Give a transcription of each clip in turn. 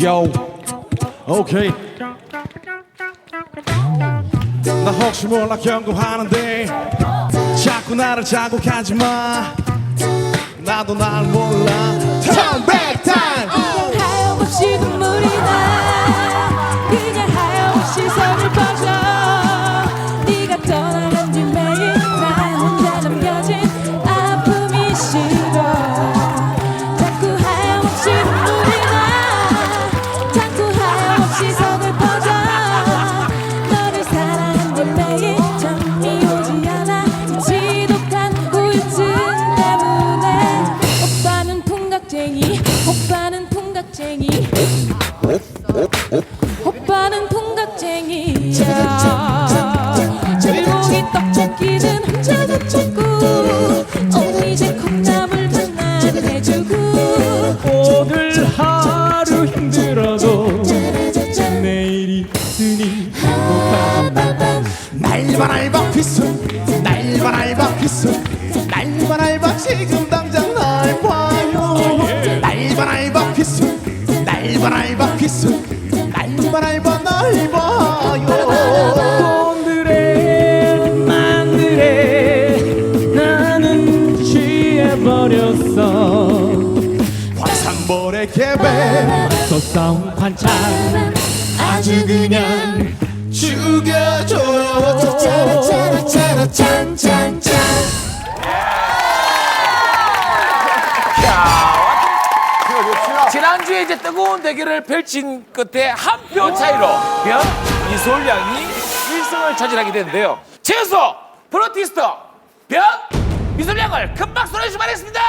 Yo, 오케이. 나 혹시 몰라 경고하는데 자꾸 나를 자극하지 마. 나도 날 몰라. Turn back time. 하염없이 눈물이 나 그냥 하염없이 손을 뻗어 네가 떠나간 뒤 매일 나 혼자 남겨진 아픔이 싫 오빠는 풍각쟁이. 오빠는 풍각쟁이야 불고기 떡볶이는 혼자서 찾고 언니제 콩나물 만 난 해주고. 오늘 하루 힘들어도 내일이 있으니 날반 알바 피스 날반 알바 피스 날반 알바 지금 당 알바 날반 알바 날 봐요. 오늘의 만들에 나는 취해버렸어. 화산벌의 개배 소싸움 관찰. 아주 그냥 죽여 지난주에 이제 뜨거운 대결을 펼친 끝에 한 표 차이로 변 이솔 양이 1승을 차지하게 됐는데요. 최연소 프로티스트 변 미솔 양을 큰 박수로 해주시기 바라겠습니다.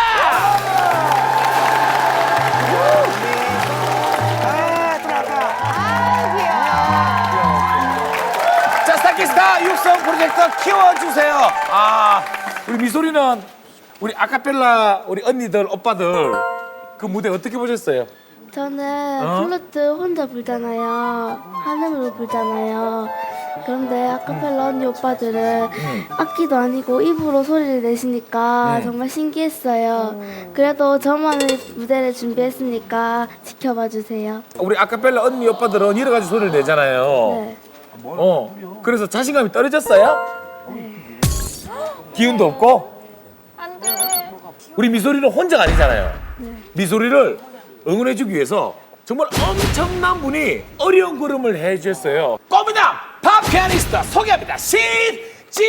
자, 스타키스타 육성 프로젝트 키워주세요. 아, 우리 미소리는 우리 아카펠라 우리 언니들, 오빠들 그 무대 어떻게 보셨어요? 저는 플루트 혼자 불잖아요. 한음으로 불잖아요. 그런데 아카펠라 언니 오빠들은 악기도 아니고 입으로 소리를 내시니까 정말 신기했어요. 그래도 저만의 무대를 준비했으니까 지켜봐 주세요. 우리 아카펠라 언니, 오빠들은 여러 가지 소리를 내잖아요. 네. 어, 그래서 자신감이 떨어졌어요? 기운도 없고? 우리 미소리는 혼자가 아니잖아요. 미소리를 응원해주기 위해서 정말 엄청난 분이 어려운 걸음을 해주셨어요. 꼬미남 팝 피아니스트 소개합니다. 신지호!